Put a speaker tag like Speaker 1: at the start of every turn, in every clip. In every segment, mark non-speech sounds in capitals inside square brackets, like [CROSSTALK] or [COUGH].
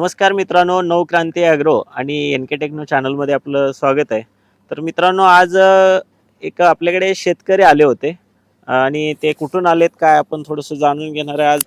Speaker 1: नमस्कार मित्रांनो नवक्रांती ॲग्रो आणि एन के टेक्नो चॅनलमध्ये आपलं स्वागत आहे. तर मित्रांनो आज एक आपल्याकडे शेतकरी आले होते. आणि ते कुठून आलेत काय आपण थोडंसं जाणून घेणार आहे. आज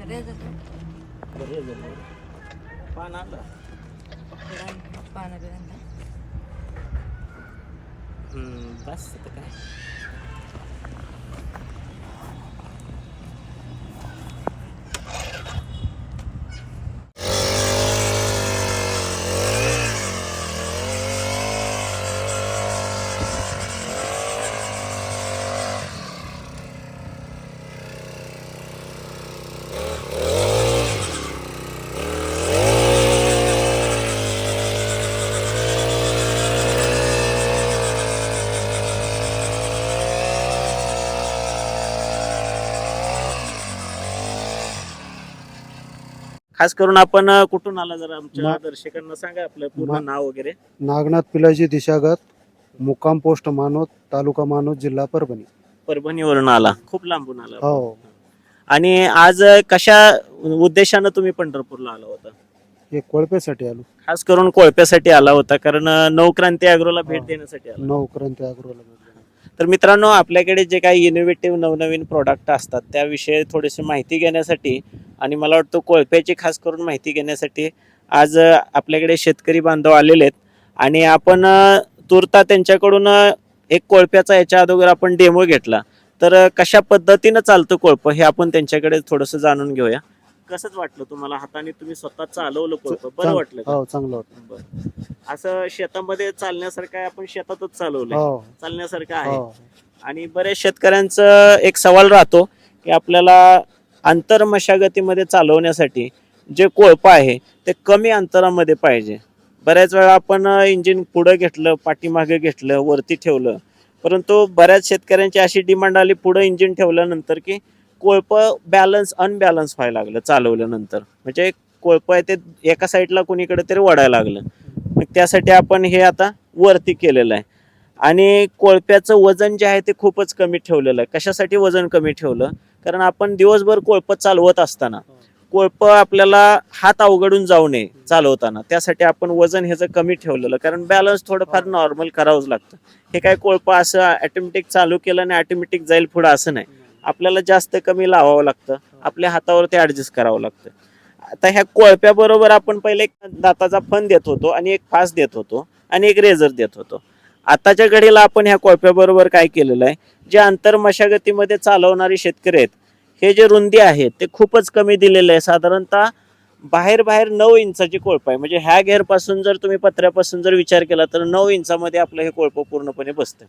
Speaker 1: आणि फिरवून पान आलं हम्म, बस काय? खास करून आपण अ, कुठून आला जरा आमच्या
Speaker 2: ना-
Speaker 1: दर्शकांना सांगा आपलं पूर्ण नाव वगैरे.
Speaker 2: नागनाथ पिलाजी दिशागत मुक्काम पोस्ट मानोद तालुका मानोद जिल्हा परभणी.
Speaker 1: परभणीवरून आला. खूप लांबून आला.
Speaker 2: हो.
Speaker 1: आणि आज अ, कशा उद्देशानं तुम्ही पंढरपूरला आला होता?
Speaker 2: हे कोळपेसाठी आलो.
Speaker 1: खास करून कोळप्यासाठी आला होता कारण अ, नवक्रांती अॅग्रोला भेट
Speaker 2: हा.
Speaker 1: देण्यासाठी आला.
Speaker 2: नऊ क्रांती अग्रोला भेटलो.
Speaker 1: तर मित्रांनो आपल्याकडे जे काही इनोव्हेटिव्ह नवनवीन प्रोडक्ट असतात त्याविषयी थोडीशी माहिती घेण्यासाठी आणि मला वाटतं कोळप्याची खास करून माहिती घेण्यासाठी आज आपल्याकडे शेतकरी बांधव आलेले आहेत. आणि आपण अ, तुर्ता त्यांच्याकडून एक कोळप्याचा याच्या अगोदर आपण डेमो घेतला. तर कशा पद्धतीनं चालतं कोळपं हे आपण त्यांच्याकडे थोडंसं जाणून घेऊया. कसंच वाटलं तुम्हाला? हाताने तुम्ही स्वतः चालवलं कोळपं. बरं वाटलं का?
Speaker 2: हो चांगलं होतं
Speaker 1: बरं. असं शेतामध्ये चालण्यासारखं आहे आपण शेतातच चालवलंय.
Speaker 2: हो.
Speaker 1: चालण्यासारखं आहे.
Speaker 2: हो.
Speaker 1: आणि बरेच शेतकऱ्यांचं एक सवाल राहतो की आपल्याला अंतर मशागतीमध्ये चालवण्यासाठी जे कोळपं आहे ते कमी अंतरामध्ये पाहिजे. बऱ्याच वेळा आपण इंजिन पुढं घेतलं पाठीमागे घेतलं वरती ठेवलं परंतु बऱ्याच शेतकऱ्यांची अशी डिमांड आली पुढं इंजिन ठेवल्यानंतर की कोळपं बॅलन्स अनबॅलन्स व्हायला लागलं चालवल्यानंतर. म्हणजे कोळपं आहे ते एका साईडला कोणीकडे तरी वडायला लागलं. मग त्यासाठी आपण हे आता वरती केलेलं आहे. आणि कोळप्याचं वजन जे आहे ते खूपच कमी ठेवलेलं आहे. कशासाठी वजन कमी ठेवलं? कारण आपण दिवसभर कोळपं चालवत असताना कोळपं आपल्याला हात अवघडून जाऊ नये चालवताना. त्यासाठी आपण वजन ह्याचं कमी ठेवलेलं कारण बॅलन्स थोडंफार नॉर्मल करावंच लागतं. हे काय कोळपं असं ॲटोमॅटिक चालू केलं आणि ॲटोमॅटिक जाईल पुढं असं नाही. आपल्याला जास्त कमी लावावं लागतं. आपल्या हातावर ते ऍडजस्ट करावं लागतं. आता ह्या कोळप्याबरोबर आपण पहिले एक दाताचा फन देत होतो आणि एक फास देत होतो आणि एक रेझर देत होतो. आताच्या घडीला आपण ह्या कोळप्याबरोबर काय केलेलं आहे? जे आंतर मशागतीमध्ये चालवणारे शेतकरी आहेत हे जे रुंदी आहेत ते खूपच कमी दिलेले आहे. साधारणतः बाहेर बाहेर नऊ इंचाची कोळप आहे. म्हणजे ह्या घेरपासून जर तुम्ही पत्र्यापासून जर विचार केला तर नऊ इंचामध्ये आपलं हे कोळप पूर्णपणे बसतं.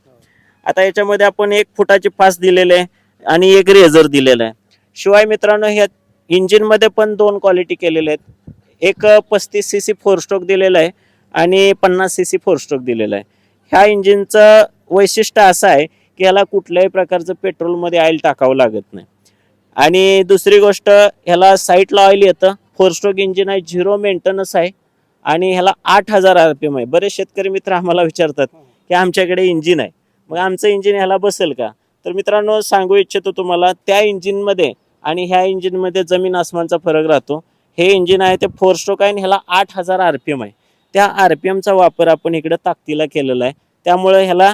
Speaker 1: आता याच्यामध्ये आपण एक फुटाची फास दिलेले आहे. आणि एक रेझर दिलेला आहे. शिवाय मित्रांनो ह्या इंजिनमध्ये पण दोन क्वालिटी केलेल्या आहेत. एक पस्तीस सी सी फोर स्ट्रोक दिलेला आहे आणि पन्नास सी सी फोर स्ट्रोक दिलेला आहे. ह्या इंजिनचं वैशिष्ट्य असं आहे की ह्याला कुठल्याही प्रकारचं पेट्रोलमध्ये ऑइल टाकावं लागत नाही. आणि दुसरी गोष्ट ह्याला साईटला ऑइल येतं. फोर स्ट्रोक इंजिन आहे झिरो मेंटेनन्स आहे आणि ह्याला आठ हजार आर पी एम आहे. बरेच शेतकरी मित्र आम्हाला विचारतात की आमच्याकडे इंजिन आहे. मग आमचं इंजिन ह्याला बसेल का? तर मित्रांनो सांगू इच्छितो तुम्हाला त्या इंजिनमध्ये आणि ह्या इंजिनमध्ये जमीन आसमानचा फरक राहतो. हे इंजिन आहे ते फोर स्ट्रोक आहे आणि ह्याला आठ हजार आर पी एम आहे. त्या आर पी एमचा वापर आपण इकडं ताकदीला केलेला आहे. त्यामुळे ह्याला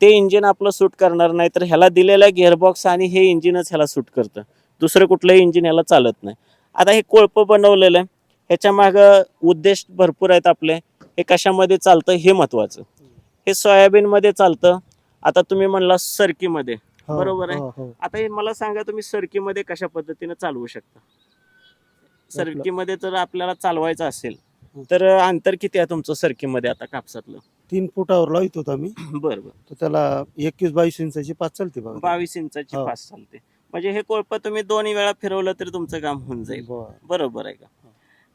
Speaker 1: ते इंजिन आपलं सूट करणार नाही तर ह्याला दिलेला गिअरबॉक्स आणि हे इंजिनच ह्याला सूट करतं. दुसरं कुठलंही इंजिन ह्याला चालत नाही. आता हे कोळपं बनवलेलं आहे. ह्याच्या मागं उद्देश भरपूर आहेत आपले. हे कशामध्ये चालतं हे महत्त्वाचं हे सोयाबीनमध्ये चालतं. आता तुम्ही म्हणला सरकीमध्ये.
Speaker 2: हो,
Speaker 1: बरोबर आहे.
Speaker 2: हो, हो.
Speaker 1: आता हे मला सांगा तुम्ही सरकीमध्ये कशा पद्धतीने चालवू शकता? सरकीमध्ये जर आपल्याला चालवायचं असेल तर अंतर किती आहे तुमचं सरकीमध्ये आता कापसातलं?
Speaker 2: तीन फुटावर लावित होतो आम्ही. [CLEARS THROAT]
Speaker 1: बरं बरं.
Speaker 2: तर त्याला एकवीस बावीस इंचाची पाच चालते बघा.
Speaker 1: बावीस इंचाची
Speaker 2: हो.
Speaker 1: फास्ट चालते. म्हणजे हे कोळप तुम्ही दोन्ही वेळा फिरवलं तरी तुमचं काम होऊन जाईल.
Speaker 2: बरं.
Speaker 1: बरोबर आहे का?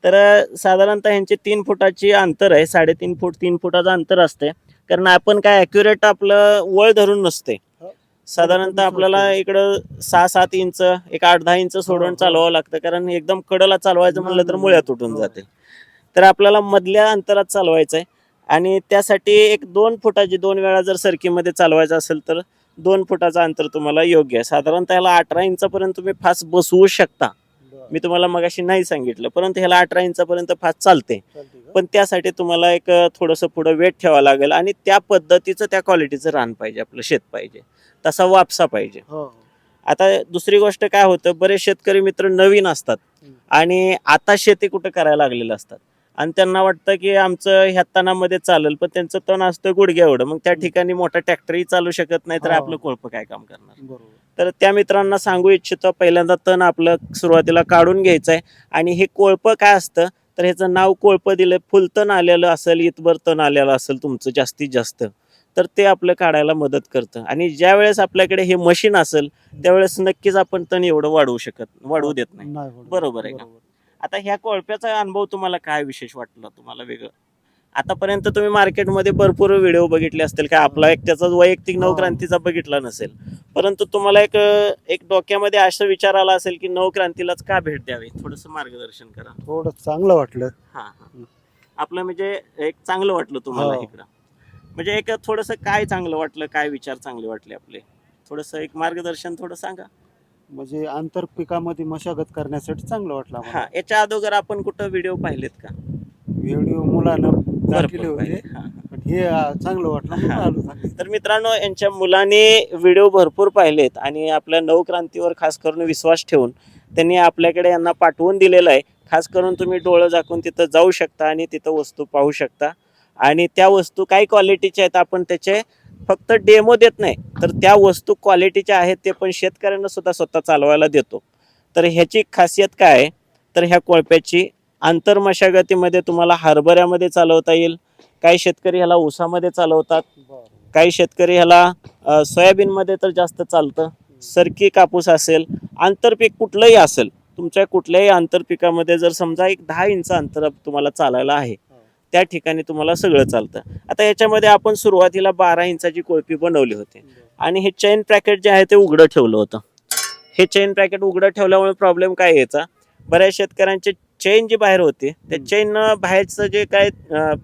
Speaker 1: तर अं, साधारणतः ह्यांचे तीन फुटाची अंतर आहे साडेतीन फूट तीन फुटाचं अंतर असते कारण आपण काय अॅक्युरेट आपलं वळ धरून नसते
Speaker 2: हो.
Speaker 1: साधारणतः आपल्याला इकडं सहा सात इंच एक आठ दहा इंच
Speaker 2: हो,
Speaker 1: सोडून
Speaker 2: हो.
Speaker 1: चालवावं लागतं कारण एकदम कडला चालवायचं म्हणलं तर मुळ्या. तुटून. जाते तर आपल्याला मधल्या अंतरात चालवायचं आहे आणि त्यासाठी एक दोन फुटाची दोन वेळा जर सरकीमध्ये चालवायचं असेल तर दोन फुटाचं अंतर तुम्हाला योग्य आहे साधारणतः ह्याला अठरा इंचापर्यंत तुम्ही फास्ट बसवू शकता. मी तुम्हाला मगाशी नाही सांगितलं परंतु ह्याला अठरा इंचापर्यंत फास्ट चालते? पण त्यासाठी तुम्हाला एक थोडंसं पुढं वेट ठेवावं लागेल आणि त्या पद्धतीचं त्या क्वालिटीचं रान पाहिजे आपलं शेत पाहिजे तसा वापसा पाहिजे
Speaker 2: हो.
Speaker 1: आता दुसरी गोष्ट काय होतं बरेच शेतकरी मित्र नवीन असतात. आणि आता शेती कुठं करायला लागलेलं असतात आणि त्यांना वाटतं की आमचं ह्या तणामध्ये चालेल पण त्यांचं तण असतं गुडघ्या एवढं मग त्या ठिकाणी मोठा ट्रॅक्टरही चालू शकत नाही तर
Speaker 2: हो.
Speaker 1: आपलं कोळप काय काम करणार
Speaker 2: बरोबर
Speaker 1: तर त्या मित्रांना सांगू इच्छितो पहिल्यांदा तण आपलं सुरुवातीला काढून घ्यायचं आहे आणि हे कोळपं काय असतं? तर ह्याचं नाव कोळपं दिलं फुलतण आलेलं असेल इतभर तण आलेलं असेल तुमचं जास्तीत जास्त तर ते आपलं काढायला मदत करतं. आणि ज्या वेळेस आपल्याकडे हे मशीन असेल त्यावेळेस नक्कीच आपण तण एवढं वाढवू शकत वाढवू देत नाही. बरोबर आहे का? आता ह्या कोळप्याचा अनुभव तुम्हाला काय विशेष वाटला? तुम्हाला वेगळं आतापर्यंत तुम्ही मार्केटमध्ये भरपूर व्हिडिओ बघितले असतील काय आपला एक त्याचा वैयक्तिक
Speaker 2: हो.
Speaker 1: नवक्रांतीचा बघितला नसेल. परंतु तुम्हाला एक एक डोक्यामध्ये असं विचार आला असेल की नवक्रांतीलाच का भेट द्यावी? थोडस मार्गदर्शन करा.
Speaker 2: थोडं चांगलं वाटलं.
Speaker 1: हा हा. आपलं म्हणजे एक चांगलं वाटलं तुम्हाला
Speaker 2: हो.
Speaker 1: इकडं. म्हणजे एक थोडस काय चांगलं वाटलं? काय विचार चांगले वाटले आपले? थोडस एक मार्गदर्शन थोडं सांगा.
Speaker 2: म्हणजे आंतर पिकामध्ये मशागत करण्यासाठी चांगलं वाटलं
Speaker 1: हा याच्या अगोदर आपण कुठं व्हिडिओ पाहिलेत का?
Speaker 2: व्हिडिओ मुलानं होते. पण हे चांगलं वाटलं म्हणून. आलो चांगलं.
Speaker 1: तर मित्रांनो यांच्या मुलांनी व्हिडिओ भरपूर पाहिलेत आणि आपल्या नवक्रांतीवर खास करून विश्वास ठेवून त्यांनी आपल्याकडे यांना पाठवून दिलेलं आहे. खास करून तुम्ही डोळं झाकून तिथं जाऊ शकता आणि तिथं वस्तू पाहू शकता. आणि त्या वस्तू काही क्वालिटीच्या आहेत आपण त्याचे फक्त डेमो देत नाही. तर त्या वस्तू क्वालिटीच्या आहेत ते पण शेतकऱ्यांना सुद्धा स्वतः चालवायला देतो. तर ह्याची खासियत काय आहे? तर ह्या कोळप्याची आंतरमशागतीमध्ये तुम्हाला हरभऱ्यामध्ये चालवता येईल काही शेतकरी ह्याला ऊसामध्ये चालवतात काही शेतकरी ह्याला सोयाबीनमध्ये तर जास्त चालतं सरकी कापूस असेल आंतरपीक कुठलंही असेल तुमच्या कुठल्याही आंतरपिकामध्ये जर समजा एक दहा इंच अंतर तुम्हाला चालायला आहे त्या ठिकाणी तुम्हाला सगळं चालतं. आता याच्यामध्ये आपण सुरुवातीला बारा इंचाची कोळपी बनवली होती आणि हे चेन पॅकेट जे आहे ते उघडं ठेवलं होतं. हे चेन पॅकेट उघडं ठेवल्यामुळे प्रॉब्लेम काय यायचा? बऱ्याच शेतकऱ्यांचे चेन जी बाहेर होती ते
Speaker 2: हम्म.
Speaker 1: चेन बाहेरचं जे काय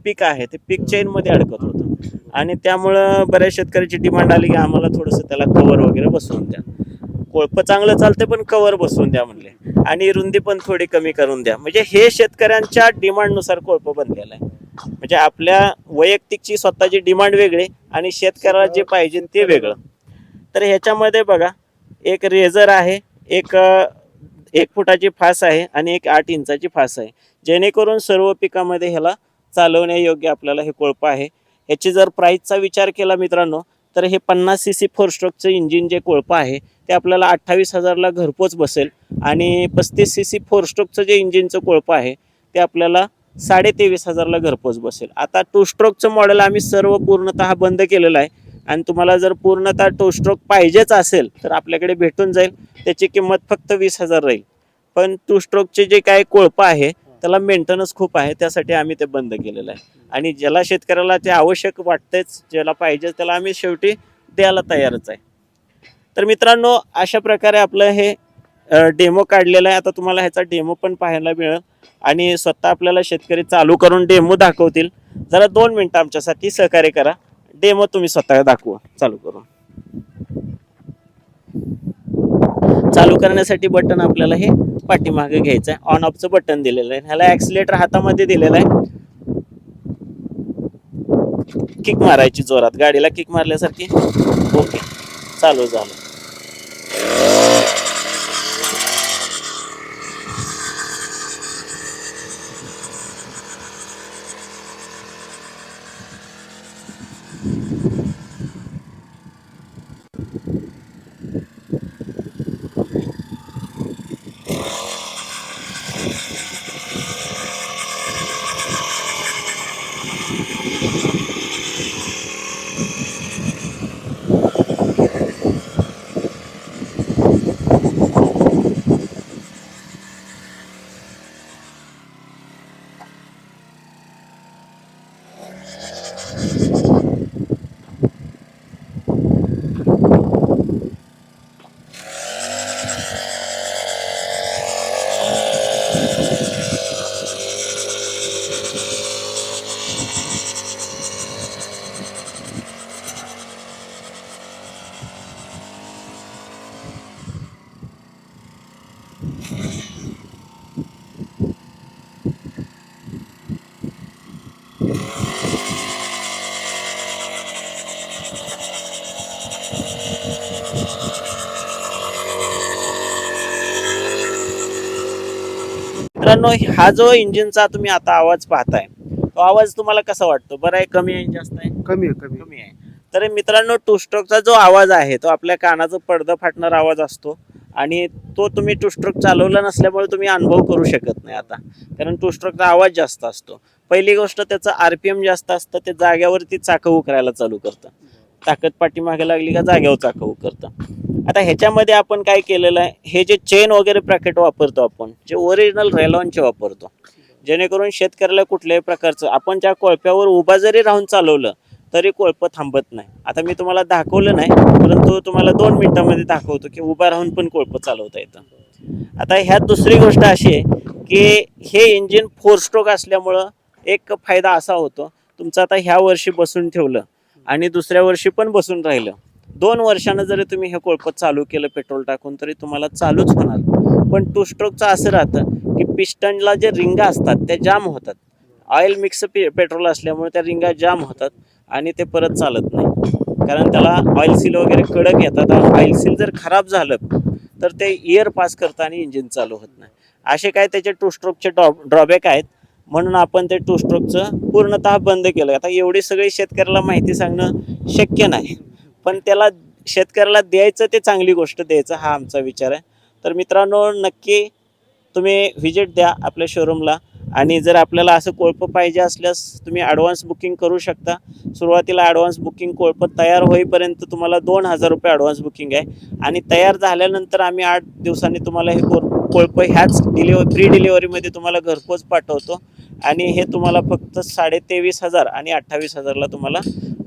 Speaker 1: पीक आहे ते पीक चेन मध्ये अडकत होतं. आणि त्यामुळं बऱ्याच शेतकऱ्याची डिमांड आली की आम्हाला थोडंसं त्याला कवर वगैरे बसवून द्या. कोळपं चांगलं चालतं पण कवर बसवून द्या म्हणले. आणि रुंदी पण थोडी कमी करून द्या. म्हणजे हे शेतकऱ्यांच्या डिमांडनुसार कोळपं बनलेलं आहे. म्हणजे आपल्या वैयक्तिकची स्वतःची डिमांड वेगळी आणि शेतकऱ्याला जे पाहिजे ते वेगळं. तर ह्याच्यामध्ये बघा एक रेझर आहे एक एक फुटाची फास आहे आणि एक आठ इंचाची फास आहे. जेणेकरून सर्व पिकामध्ये ह्याला चालवण्यायोग्य आपल्याला हे कोळपं आहे. ह्याची जर प्राईसचा विचार केला मित्रांनो तर हे पन्नास सी सी फोर स्ट्रोकचं इंजिन जे कोळपं आहे ते आपल्याला अठ्ठावीस हजारला घरपोच बसेल. आणि पस्तीस सी सी फोर स्ट्रोकचं जे इंजिनचं कोळपं आहे ते आपल्याला साडे तेवीस हजारला घरपोच बसेल. आता टू स्ट्रोकचं मॉडेल आम्ही सर्व पूर्णतः बंद केलेलं आहे. आणि तुम्हाला जर पूर्णतः टू स्ट्रोक पाहिजेच असेल तर आपल्याकडे भेटून जाईल. त्याची किंमत फक्त वीस हजार राहील. पण टू स्ट्रोकचे जे काय कोळपं आहे त्याला मेंटेनन्स खूप आहे. त्यासाठी आम्ही ते बंद केलेलं आहे. आणि ज्याला शेतकऱ्याला ते आवश्यक वाटतेच ज्याला पाहिजे त्याला आम्ही शेवटी द्यायला तयारच आहे. तर मित्रांनो अशा प्रकारे आपलं हे डेमो काढलेला आहे. आता तुम्हाला ह्याचा डेमो पण पाहायला मिळेल. आणि स्वतः आपल्याला शेतकरी चालू करून डेमो दाखवतील. जरा दोन मिनटं आमच्यासाठी सहकार्य करा. डेमो तुम्ही स्वतः दाखवा. चालू करून. चालू करण्यासाठी बटन आपल्याला हे पाठीमागे घ्यायचं आहे. ऑन ऑफचं बटन दिलेलं आहे. ह्याला ऍक्सिलेटर हातामध्ये दिलेलं आहे. किक मारायची जोरात. गाडीला किक मारल्यासारखी. ओके चालू झालं. मित्रांनो हा जो इंजिनचा तुम्ही आता आवाज पाहताय तो आवाज तुम्हाला कसा वाटतो? बरं आहे कमी आहे जास्त आहे?
Speaker 2: कमी आहे कमी
Speaker 1: कमी आहे. तर मित्रांनो टू स्ट्रोकचा जो आवाज आहे तो आपल्या कानाचा पडदा फाटणारा आवाज असतो आणि तो तुम्ही टू स्ट्रोक चालवला नसल्यामुळे तुम्ही अनुभव करू शकत नाही आता. कारण टू स्ट्रोकचा आवाज जास्त असतो. पहिली गोष्ट त्याचं आरपीएम जास्त असतं ते जाग्यावरती चाकं उकरायला चालू करतं. ताकद पाठीमागे लागली का जाग्यावर चाकं करतं. आता ह्याच्यामध्ये आपण काय केलेलं आहे? हे जे चेन वगैरे प्रॅकेट वापरतो आपण जे ओरिजिनल रेलॉनचे वापरतो जेणेकरून शेतकऱ्याला कुठल्याही प्रकारचं आपण ज्या कोळप्यावर उभा जरी राहून चालवलं तरी कोळपं थांबत नाही. आता मी तुम्हाला दाखवलं नाही परंतु तुम्हाला दोन मिनिटांमध्ये दाखवतो की उभा राहून पण कोळपं चालवता येतं. आता ह्यात दुसरी गोष्ट अशी आहे की हे इंजिन फोर स्ट्रोक असल्यामुळं एक फायदा असा होतो तुमचं आता ह्या वर्षी बसून ठेवलं आणि दुसऱ्या वर्षी पण बसून राहिलं. दोन वर्षानं जरी तुम्ही हे कोळपत चालू केलं पेट्रोल टाकून तरी तुम्हाला चालूच होणार. पण टू स्ट्रोकचं असं राहतं की पिस्टनला जे रिंगा असतात त्या जाम होतात. ऑइल मिक्स पे पेट्रोल असल्यामुळे त्या रिंगा जाम होतात आणि ते परत चालत नाही. कारण त्याला ऑइल सील वगैरे कडक येतात. ऑइल सील जर खराब झालं तर ते इयर पास करताना इंजिन चालू होत नाही. असे काय त्याचे टू स्ट्रोकचे ड्रॉ ड्रॉबॅक आहेत. म्हणून आपण ते टू स्ट्रोकचं पूर्णतः बंद केलं. आता एवढी सगळी शेतकऱ्याला माहिती सांगणं शक्य नाही. पण त्याला शेतकऱ्याला द्यायचं ते चांगली गोष्ट द्यायचं हा आमचा विचार आहे. तर मित्रांनो नक्की तुम्ही व्हिजिट द्या आपल्या शोरूमला आणि जर आपल्याला असं कोळपं पाहिजे असल्यास तुम्ही ॲडव्हान्स बुकिंग करू शकता. सुरुवातीला ॲडव्हान्स बुकिंग कोळपं तयार होईपर्यंत तुम्हाला दोन हजार रुपये ॲडव्हान्स बुकिंग आहे. आणि तयार झाल्यानंतर आम्ही आठ दिवसांनी तुम्हाला हे कोळ कोळपं ह्याच डिलिव्हरी फ्री डिलिव्हरीमध्ये तुम्हाला घरपोच पाठवतो. आणि हे तुम्हाला फक्त साडे तेवीस हजार आणि अठ्ठावीस हजारला तुम्हाला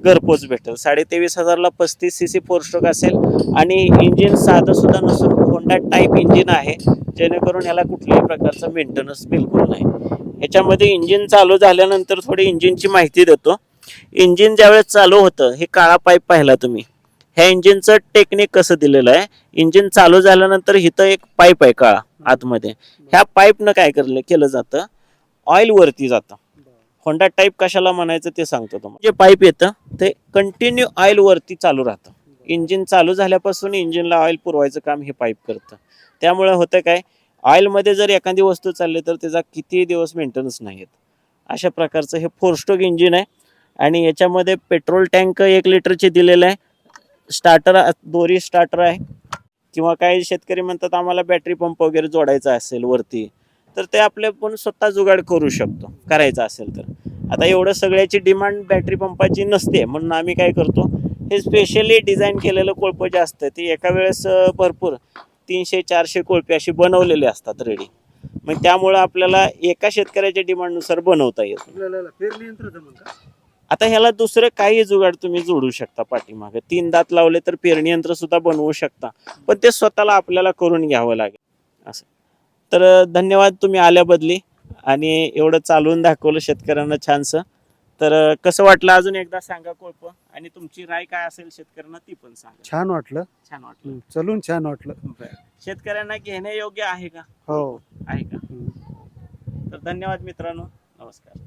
Speaker 1: घरपोच भेटेल. साडे तेवीस हजारला पस्तीस सी सी फोर स्ट्रोक असेल. आणि इंजिन साधं सुद्धा नसून होंडा टाईप इंजिन आहे जेणेकरून याला कुठल्याही प्रकारचं मेंटेनन्स बिलकुल नाही. ह्याच्यामध्ये इंजिन चालू झाल्यानंतर थोडी इंजिनची माहिती देतो. इंजिन ज्यावेळेस चालू होतं हे काळा पाईप पाहिला तुम्ही. ह्या इंजिनचं टेक्निक कसं दिलेलं आहे? इंजिन चालू झाल्यानंतर इथं एक पाईप आहे काळा. आतमध्ये. ह्या पाईपनं काय करलं केलं जातं ऑइल वरती जातं. होंडा टाईप कशाला म्हणायचं ते सांगतो तुम्हाला. जे पाईप येतं ते कंटिन्यू ऑइल वरती चालू राहतं. इंजिन चालू झाल्यापासून इंजिनला ऑइल पुरवायचं काम हे पाईप करतं. त्यामुळे होतं काय ऑइलमध्ये जर एखादी वस्तू चालली तर त्याचा किती दिवस मेंटेनन्स नाही येत. अशा प्रकारचं हे फोर स्ट्रोक इंजिन आहे. आणि याच्यामध्ये पेट्रोल टँक एक लिटरचे दिलेलं आहे. स्टार्टर दोरी स्टार्टर आहे. किंवा काही शेतकरी म्हणतात आम्हाला बॅटरी पंप वगैरे जोडायचा असेल वरती तर ते आपले पण स्वतः जुगाड करू शकतो करायचं असेल तर. आता एवढं सगळ्याची डिमांड बॅटरी पंपाची नसते म्हणून आम्ही काय करतो हे स्पेशली डिझाईन केलेलं कोळपं जे असतं ते एका वेळेस भरपूर तीनशे चारशे कोळपे अशी बनवलेले असतात रेडी मग त्यामुळं आपल्याला एका शेतकऱ्याच्या डिमांडनुसार बनवता येतं. आता ह्याला दुसरं काही जुगाड तुम्ही जोडू शकता पाठीमागे. तीन दात लावले तर पेरणी यंत्र सुद्धा बनवू शकता. पण ते स्वतःला आपल्याला करून घ्यावं लागेल. असं. तर धन्यवाद तुम्ही आल्याबदली आणि एवढं चालवून दाखवलं शेतकऱ्यांना छानसं. तर कसं वाटलं अजून एकदा सांगा कोळप. आणि तुमची राय काय असेल शेतकऱ्यांना ती पण सांगा.
Speaker 2: छान वाटलं.
Speaker 1: छान वाटलं.
Speaker 2: चलून छान वाटलं.
Speaker 1: शेतकऱ्यांना घेणे योग्य आहे का?
Speaker 2: हो.
Speaker 1: आहे का. तर धन्यवाद मित्रांनो. नमस्कार.